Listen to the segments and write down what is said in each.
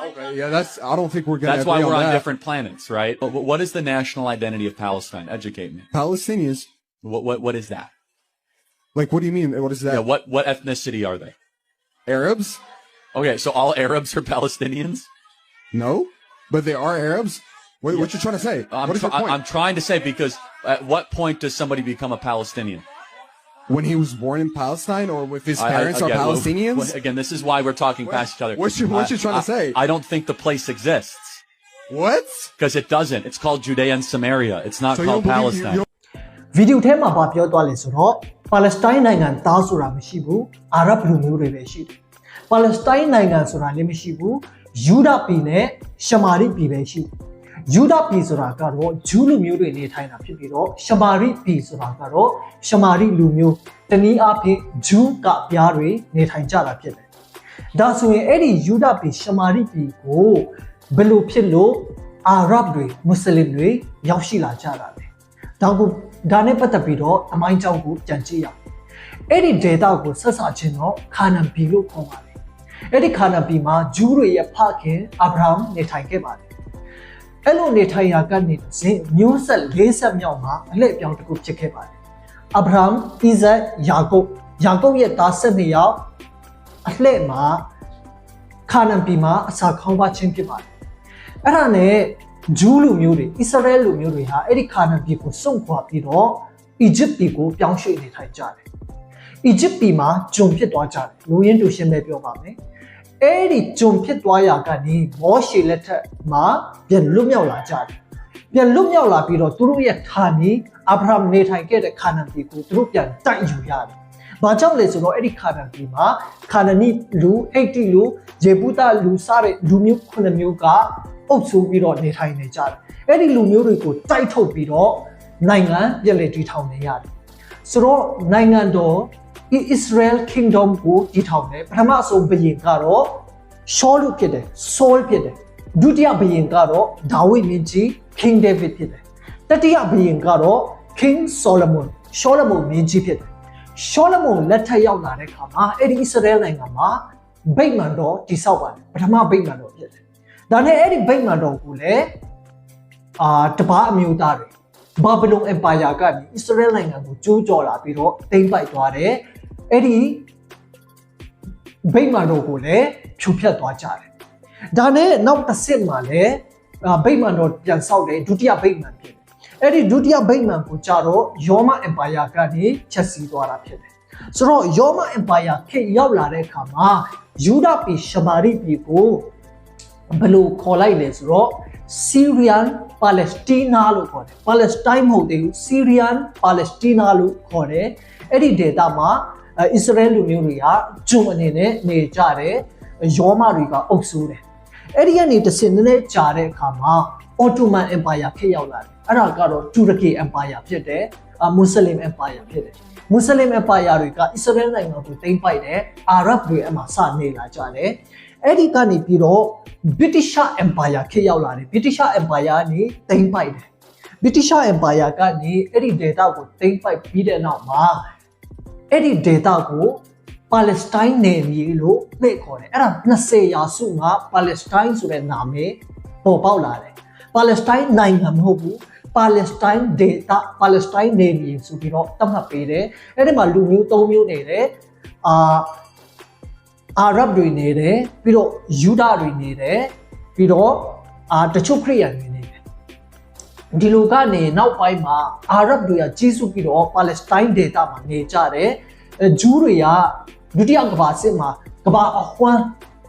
okay, yeah, that's. I don't think we're gonna. That's why we're on that. different planets, right? But what is the national identity of Palestine? Educate me. Palestinians. What what what is that? Like, what do you mean? What is that? Yeah, what what ethnicity are they? Arabs? Okay, so all Arabs are Palestinians. No, but they are Arabs. What, what you trying to say? I'm, what is try- your point? I'm trying to say because at what point does somebody become a Palestinian? when he was born in Palestine, or if his I- I- parents are again, well, Palestinians? well, again, this is why we're talking past each other. what's you- what I- you trying to I- say? I don't think the place exists what? because it doesn't. It's called Judea and Samaria. It's not So you don't called believe you, Palestine. you don't ဗီဒီယိုထဲမှာဗာပြောသွားလဲဆိုတော့ပါလက်စတိုင်းနိုင်ငံသားဆိုတာမရှိဘူးအာရဗ်လူမျိုးတွေပဲရှိတယ်ပါလက်စတိုင်းနိုင်ငံဆိုတာလည်းမရှိဘူးယူဒပြည်နဲ့ရှမာရိပြည်ပဲရှိတယ် ယူဒပြည်ဆိုတာကတော့ဂျူးလူမျိုးတွေနေထိုင်တာဖြစ်ပြီးတော့ရှမာရိပြည်ဆိုတာကတော့ရှမာရိလူမျိုးတနည်းအားဖြင့်ဂျူးကပြားတွေနေထိုင်ကြတာဖြစ်တယ်ဒါဆိုရင်အဲ့ဒီယူဒပြည်ရှမာရိပြည်ကိုဘယ်လိုဖြစ်လို့အာရဗ်တွေမွတ်စလင်တွေရောက်ရှိလာကြတာလဲဒါကိုဒါနဲ့ပတ်သက်ပြီးတော့အမိုင်းကြောင့်ကိုကြံကြည့်ရအောင်အဲ့ဒီ data ကိုဆက်ဆချင်းတော့ခါနန်ဘီလို့ခေါ်ပါတယ်အဲ့ဒီခါနန်ဘီမှာဂျူးတွေရဲ့ဖခင်အာဗြဟံနေထိုင်ခဲ့ပါတယ် အဲ့လိုနေထိုင်ရာကနေစဉ်မျိုးဆက်၄ဆက်မြောက်မှာအလှည့်အပြောင်းတစ်ခုဖြစ်ခဲ့ပါတယ်အာဗြဟံဣဇက်ယာကုပ်ယာကုပ်ရဲ့သားဆက်နှစ်ယောက်အလှည့်မှာခါနန်ဘီမှာအစာခေါင်းပါခြင်းဖြစ်ပါတယ်အဲ့ဒါနဲ့ဂျူးလူမျိုးတွေအစ္စရေးလူမျိုးတွေဟာအဲ့ဒီခါနန်ပြည်ကိုစွန့်ခွာပြီးတော့အီဂျစ်ပြည်ကိုပြောင်းရွှေ့နေထိုင်ကြတယ်။အီဂျစ်ပြည်မှာဂျုံဖြစ်သွားကြတယ်။လူရင်းတူရှင်းပဲပြောပါမယ်။ အဲ့ဒီဂျုံဖြစ်သွားရာကနေမောရှေလက်ထက်မှာပြန်လွတ်မြောက်လာကြတယ်။ပြန်လွတ်မြောက်လာပြီးတော့သူတို့ရဲ့ဌာနီအာဗြဟံနေထိုင်ခဲ့တဲ့ခါနန်ပြည်ကိုသူတို့ပြန်တိုက်ယူရတယ်။ဘာကြောင့်လဲဆိုတော့အဲ့ဒီခါနန်ပြည်မှာခါနနီလူဟိတ်တီလူယေပုတလူစတဲ့လူမျိုးခုနှစ်မျိုးကအုပ်စိုးပြီးတော့နေထိုင်နေကြတယ်။အဲ့ဒီလူမျိုးတွေကိုတိုက်ထုတ်ပြီးတော့နိုင်ငံပြည်လေတည်ထောင်နေရတယ်။ဆိုတော့နိုင်ငံတော် Israel Kingdom ကိုတည်ထောင်တယ်ပထမအဆုံးဘုရင်ကတော့ရှောလူဖြစ်တယ်ဆောလ်ဖြစ်တယ်ဒုတိယဘုရင်ကတော့ဒါဝိဒ်မင်းကြီး King David ဖြစ်တယ်တတိယဘုရင်ကတော့ King Solomon ရှောလမုန်မင်းကြီးဖြစ်တယ်ရှောလမုန်လက်ထက်ရောက်လာတဲ့အခါမှာအဲ့ဒီ Israel နိုင်ငံမှာဗိမာန်တော်တည်ဆောက်ပါတယ်ပထမဗိမာန်တော်ဖြစ်တယ်ဒါနဲ့အဲ့ဒီဗိမာန်တော်ကိုလည်းအာတပားအမျိုးသားတွေဘာဘလုန်အင်ပါယာကနေအစ္စရေးနိုင်ငံကိုကျိုးကျော်လာပြီးတော့တိမ့်ပိုက်သွားတယ် အဲ့ဒီဗိမာန်တော်ကိုလည်းဖြိုဖျက်သွားကြတယ်ဒါနဲ့နောက်တစ်ဆင့်မှာလည်းအာဗိမာန်တော်ပြန်ဆောက်တယ်ဒုတိယဗိမာန်ဖြစ်တယ်အဲ့ဒီဒုတိယဗိမာန်ကိုကြတော့ယောမအင်ပါယာကနေဖျက်ဆီးသွားတာဖြစ်တယ်ဆိုတော့ယောမအင်ပါယာခေတ်ရောက်လာတဲ့အခါမှာယူဒပြည်ရှမာရိပြည်ကိုဘယ်လိုခေါ်လိုက်လဲဆိုတော့ Syrian Palestina လို့ခေါ်တယ် Palestine မဟုတ်သေးဘူး Syrian Palestina လို့ခေါ်တယ်အဲ့ဒီ data မှာ အစ္စရေးလူမျိုးတွေကဂျုံအနေနဲ့နေကြတယ်ယောမတွေကအုပ်စိုးတယ်အဲ့ဒီကနေတစ်စင်နည်းနည်းကြာတဲ့အခါမှာ Ottoman Empire ဖြစ်ရောက်လာတယ်အဲ့ဒါကတော့တူရကီ Empire ဖြစ်တယ်အမွတ်စလင် Empire ဖြစ်တယ်မွတ်စလင် Empire တွေကအစ္စရေးနိုင်ငံကိုသိမ်းပိုက်တယ်အာရဗ်တွေအမှစနေလာကြတယ်အဲ့ဒီကနေပြီးတော့ British Empire ခေတ်ရောက်လာတယ် British Empire ကနေတိမ့်ပိုက်တယ် British Empire ကနေအဲ့ဒီ data ကိုတိမ့်ပိုက်ပြီးတဲ့နောက်မှာ အဲ့ဒီ data ကို Palestine နယ်မြေလို့သိခေါ်တယ်အဲ့ဒါ20ရာစုမှာ Palestine ဆိုတဲ့နာမည်ပေါ်ပေါက်လာတယ် Palestine နိုင်ငံမဟုတ်ဘူး Palestine data Palestine နယ်မြေဆိုပြီးတော့သတ်မှတ်ပေးတယ်အဲ့ဒီမှာလူမျိုး၃မျိုးနေတယ်အာအာရဗ်တွေနေတယ်ပြီးတော့ယူဒတွေနေတယ်ပြီးတော့အာတချို့ခရစ်ယာန်တွေနေတယ် ဒီလိုကနေနောက်ပိုင်းမှာအာရဗ်တွေကကြီးစုပြီးတော့ပါလက်စတိုင်းဒေသမှာနေကြတယ်အဲဂျူးတွေကဒုတိယကမ္ဘာစစ်မှာကမ္ဘာအဝှမ်း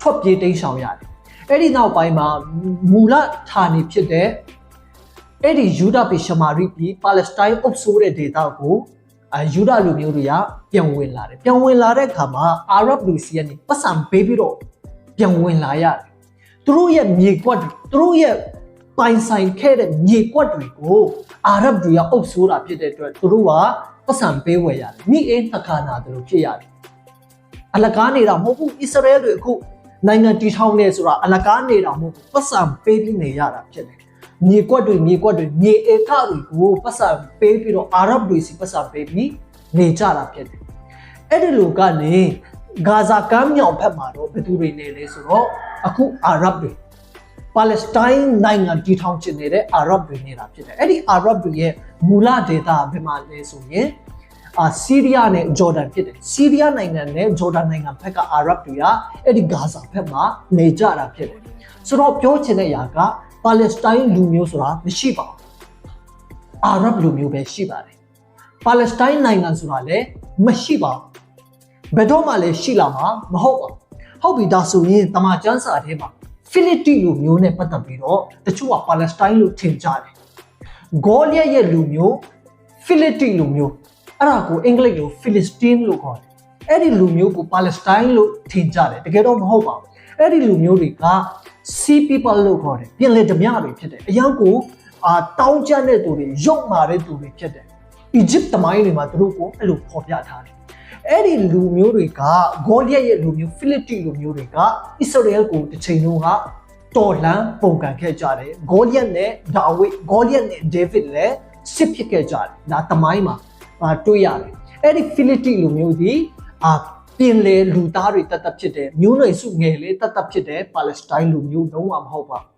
ထွက်ပြေးတိမ်းရှောင်ရတယ်အဲ့ဒီနောက်ပိုင်းမှာမူလဌာနေဖြစ်တဲ့အဲ့ဒီယူဒပြည်ရှမာရိပြည်ပါလက်စတိုင်းအုပ်စိုးတဲ့ဒေသကိုအယူဒလူမျိုးတွေကပြန်ဝင်လာတယ်ပြန်ဝင်လာတဲ့အခါမှာအာရဗ်လူစီကနေပတ်စံပေးပြီးတော့ပြန်ဝင်လာရတယ်သူတို့ရဲ့မြေကွက်တွေသူတို့ရဲ့ ပိုင်ဆိုင်ခဲ့တဲ့မြေကွက်တွေကိုအာရဗ်တွေကအုပ်ဆိုးတာဖြစ်တဲ့အတွက်သူတို့ကပတ်စံပေးဝယ်ရတယ်မိအေးနှစ်ခါနာတယ်လို့ဖြစ်ရတယ်အလကားနေတာမဟုတ်ဘူးအစ္စရေးတွေအခုနိုင်ငံတီထောင်နေဆိုတာအလကားနေတာမဟုတ်ဘူးပတ်စံပေးပြီးနေရတာဖြစ်တယ်မြေကွက်တွေမြေကွက်တွေမြေဧကတွေကိုပတ်စံပေးပြီးတော့အာရဗ်တွေစီပတ်စံပေးပြီးနေကြတာဖြစ်တယ်အဲ့ဒီလိုကနေဂါဇာကမ်းမြောင်ဘက်မှာတော့ဘယ်သူတွေနေလဲဆိုတော့အခုအာရဗ်တွေ ပါလက်စတိုင်းနိုင်ငံတည်ထောင်ချင်နေတဲ့အာရဗ်တွေနေတာဖြစ်တယ်။အဲ့ဒီအာရဗ်တွေရဲ့မူလဒေတာဘယ်မှာလဲဆိုရင်အာဆီးရီးယားနဲ့ဂျော်ဒန်ဖြစ်တယ်။ဆီးရီးယားနိုင်ငံနဲ့ဂျော်ဒန်နိုင်ငံဘက်ကအာရဗ်တွေကအဲ့ဒီဂါဇာဘက်မှာနေကြတာဖြစ်တယ်။ဆိုတော့ပြောချင်တဲ့အရာကပါလက်စတိုင်းလူမျိုးဆိုတာမရှိပါဘူး။အာရဗ်လူမျိုးပဲရှိပါတယ်။ပါလက်စတိုင်းနိုင်ငံဆိုတာလည်းမရှိပါဘူး။ဘယ်တော့မှလည်းရှိလာမှာမဟုတ်ပါဘူး။ဟုတ်ပြီဒါဆိုရင်တမန်ကျမ်းစာထဲမှာ ဖိလိတိလူမျိုးနဲ့ပတ်သက်ပြီးတော့တချို့ကပါလက်စတိုင်းလို့ထင်ကြတယ်။ဂေါလိယရဲ့လူမျိုးဖိလိတိလူမျိုးအဲ့ဒါကိုအင်္ဂလိပ်လိုဖိလစ်စတင်းလို့ခေါ်တယ်။အဲ့ဒီလူမျိုးကိုပါလက်စတိုင်းလို့ထင်ကြတယ်။တကယ်တော့မဟုတ်ပါဘူး။အဲ့ဒီလူမျိုးတွေက sea people လို့ခေါ်တယ်။ပြင်လေဓမြတွေဖြစ်တယ်။အရင်ကိုအာတောင်းကျမ်းတဲ့သူတွေရုပ်မာတဲ့သူတွေဖြစ်တယ်။အီဂျစ်တမိုင်းတွေမှာသူတို့ကိုအဲ့လိုဖော်ပြထားတယ်။ အဲ့ဒီလူမျိုးတွေကဂေါလိယရဲ့လူမျိုးဖိလိတိလူမျိုးတွေကအစ္စရေလကိုတစ်ချိန်လုံးကတော်လှန်ပုံကန်ခဲ့ကြတယ်ဂေါလိယနဲ့ဒါဝိဒ်ဂေါလိယနဲ့ဒေးဗစ်လည်းစစ်ဖြစ်ခဲ့ကြတယ်ဒါတမိုင်းမှာအာတွေ့ရတယ်အဲ့ဒီဖိလိတိလူမျိုးဒီအာပြင်လေလူသားတွေတတ်တတ်ဖြစ်တယ်မျိုးနွယ်စုငယ်လေးတတ်တတ်ဖြစ်တယ်ပါလက်စတိုင်းလူမျိုးလုံးဝမဟုတ်ပါဘူး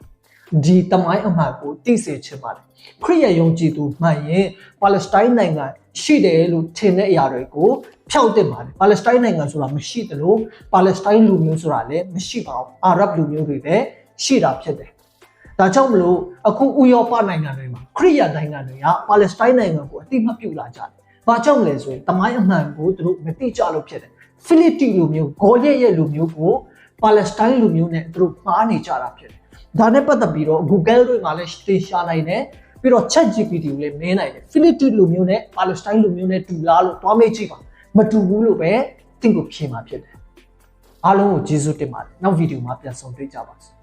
ဒီတမိုင်းအမှန်ကိုသိစေချင်ပါတယ်ခရစ်ယာန်ယုံကြည်သူမှန်ရင်ပါလက်စတိုင်းနိုင်ငံရှိတယ်လို့ထင်တဲ့အရာတွေကိုဖျောက်တင်ပါတယ်ပါလက်စတိုင်းနိုင်ငံဆိုတာမရှိသလိုပါလက်စတိုင်းလူမျိုးဆိုတာလည်းမရှိပါဘူးအာရဗ်လူမျိုးတွေလည်းရှိတာဖြစ်တယ်ဒါကြောင့်မလို့အခုဥရောပနိုင်ငံတွေမှာခရစ်ယာန်နိုင်ငံတွေကပါလက်စတိုင်းနိုင်ငံကိုအတိမပြုလာကြတယ်။ဘာကြောင့်လဲဆိုရင်တမိုင်းအမှန်ကိုသူတို့မသိကြလို့ဖြစ်တယ်။ဖိလိတိလူမျိုးဂေါလိယရဲ့လူမျိုးကိုပါလက်စတိုင်းလူမျိုးနဲ့သူတို့မှားနေကြတာဖြစ်တယ်။ ဒါနဲ့ပတ်သက်ပြီးတော့ Google တွေမှာလည်းသင်ရှာနိုင်တယ်။ပြီးတော့ ChatGPT ကိုလည်းမင်းနိုင်တယ်ဖိလိတိလူမျိုးနဲ့ပါလက်စတိုင်းလူမျိုးနဲ့တူလားလို့တွားမေးကြည့်ပါမတူဘူးလို့ပဲသင်ကိုဖြေမှာဖြစ်တယ်အားလုံးကိုကျေးဇူးတင်ပါတယ်နောက်ဗီဒီယိုမှာပြန်ဆုံတွေ့ကြပါစို့